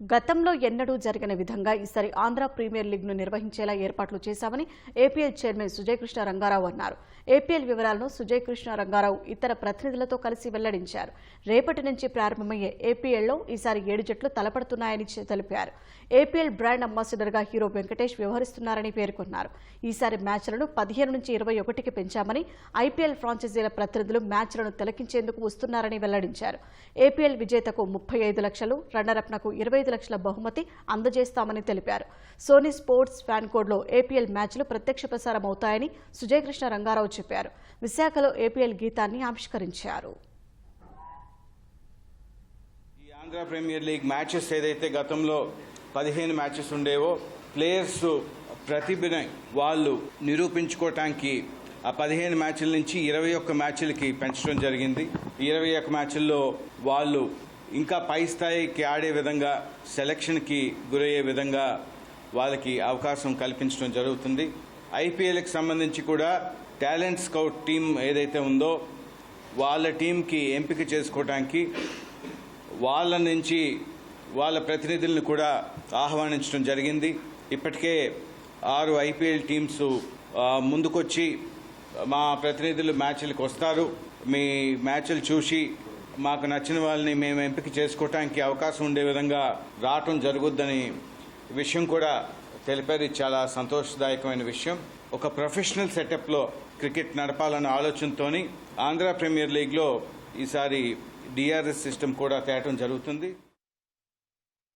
గతంలో ఎన్నడూ జరిగిన విధంగా ఈసారి ఆంధ్ర ప్రీమియర్ లీగ్ను నిర్వహించేలా ఏర్పాట్లు చేశామని ఏపీఎల్ చైర్మన్ సుజయకృష్ణ రంగారావు అన్నారు. ఏపీఎల్ వివరాలను సుజయ్ కృష్ణ రంగారావు ఇతర ప్రతినిధులతో కలిసి వెల్లడించారు. రేపటి నుంచి ప్రారంభమయ్యే ఏపీఎల్లో ఈసారి ఏడు జట్లు తలపడుతున్నాయని తెలిపారు. ఏపీఎల్ బ్రాండ్ అంబాసిడర్గా హీరో వెంకటేష్ వ్యవహరిస్తున్నారని పేర్కొన్నారు. ఈసారి మ్యాచ్లను పదిహేను నుంచి ఇరవై ఒకటికి పెంచామని ఐపీఎల్ ఫ్రాంచైజీల ప్రతినిధులు మ్యాచ్లను తిలకించేందుకు వస్తున్నారని వెల్లడించారు. ఏపీఎల్ విజేతకు ముప్పై ఐదు లక్షలు రన్నరప్నకు ఇరవై ఐదు లక్షల బహుమతి అందజేస్తామని తెలిపారు. సోనీ స్పోర్ట్స్ ఫ్యాన్ కోడ్లో ఏపీఎల్ మ్యాచ్లు ప్రత్యక్ష ప్రసారం అవుతాయని సుజయకృష్ణ రంగారావు చెప్పారు. విశాఖలో ఏపీఎల్ గీతాన్ని ఆవిష్కరించారు. ఈ ఆంధ్ర ప్రీమియర్ లీగ్ మ్యాచెస్ ఏదైతే గతంలో పదిహేను మ్యాచెస్ ఉండేవో ప్లేయర్స్ ప్రతిభని వాళ్ళు నిరూపించుకోవటానికి ఆ పదిహేను మ్యాచ్ల నుంచి ఇరవై ఒక్క మ్యాచ్లకి పెంచడం జరిగింది. ఇరవై ఒక్క మ్యాచ్ల్లో వాళ్ళు ఇంకా పై స్థాయికి ఆడే విధంగా సెలక్షన్కి గురయ్యే విధంగా వాళ్ళకి అవకాశం కల్పించడం జరుగుతుంది. ఐపీఎల్కి సంబంధించి కూడా టాలెంట్ స్కౌట్ టీం ఏదైతే ఉందో వాళ్ళ టీంకి ఎంపిక చేసుకోవడానికి వాళ్ళ నుంచి వాళ్ళ ప్రతినిధులను కూడా ఆహ్వానించడం జరిగింది. ఇప్పటికే ఆరు ఐపీఎల్ టీమ్స్ ముందుకొచ్చి మా ప్రతినిధులు మ్యాచ్లకు వస్తారు. మీ మ్యాచ్లు చూసి మాకు నచ్చిన వాళ్ళని మేము ఎంపిక చేసుకోవటానికి అవకాశం ఉండే విధంగా రావటం జరుగుద్దని విషయం కూడా తెలిపారు. చాలా సంతోషదాయకమైన విషయం. ఒక ప్రొఫెషనల్ సెటప్లో క్రికెట్ నడపాలన్న ఆలోచనతోని ఆంధ్ర ప్రీమియర్ లీగ్లో ఈసారి డిఆర్ఎస్ సిస్టమ్ కూడా తేటం జరుగుతుంది.